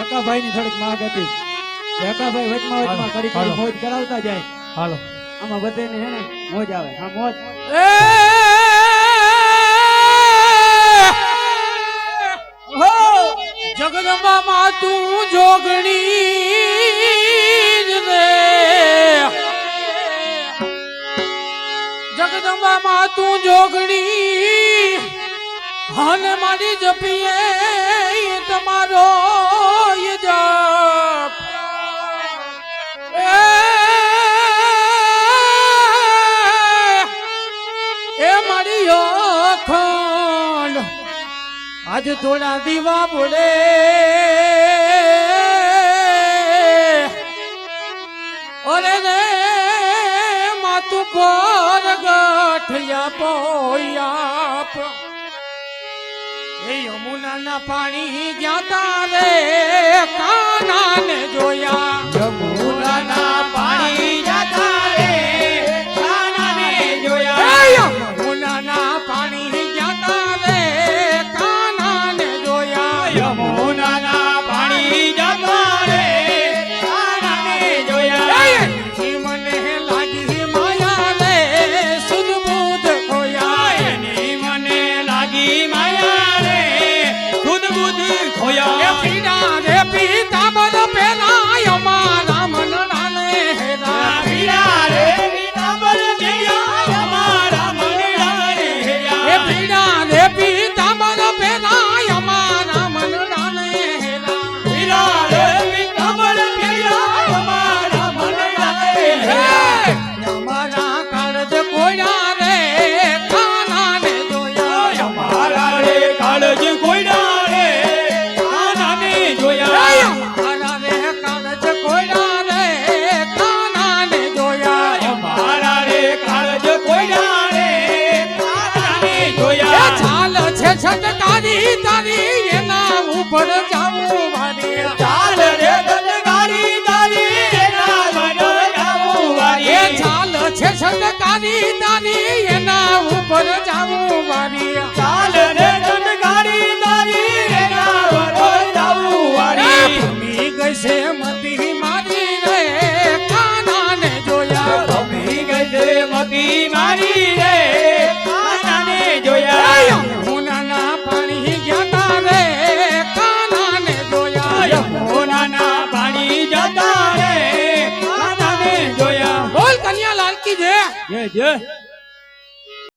હકાભાઈ ની થોડીક માંગ હતી. હકાભાઈ વચમાં વચમાં કરી કરી મોજ કરાવતા જાય. હાલો. આમાં બધે હે ને મોજ આવે. હા મોજ. જગદંબામાં તું જોગણી જ જગદંબામાં તું જોગણી અને મારી જપીએ તમારો જપ. એ મારી અખંડ. આજ થોડા દીવા બોલે. અરે રે માતું પર ગઠિયા પોયાપ એ યમુનાના પાણી જ્યાં તારે છટકારી તારી એના ઉપર જાવું વારી ચાલ રે દલગાડી તારી, એના ઉપર જાવું વારી ચાલ છે છટકારી તારી, એના ઉપર જાવું વારી ચાલ રે દલગાડી તારી, એના ઉપર જાવું એ વારી ગઈ છે મતી મારી રે, કાનાને જોયા. ભમી ગઈ છે મતી મારી જતા રે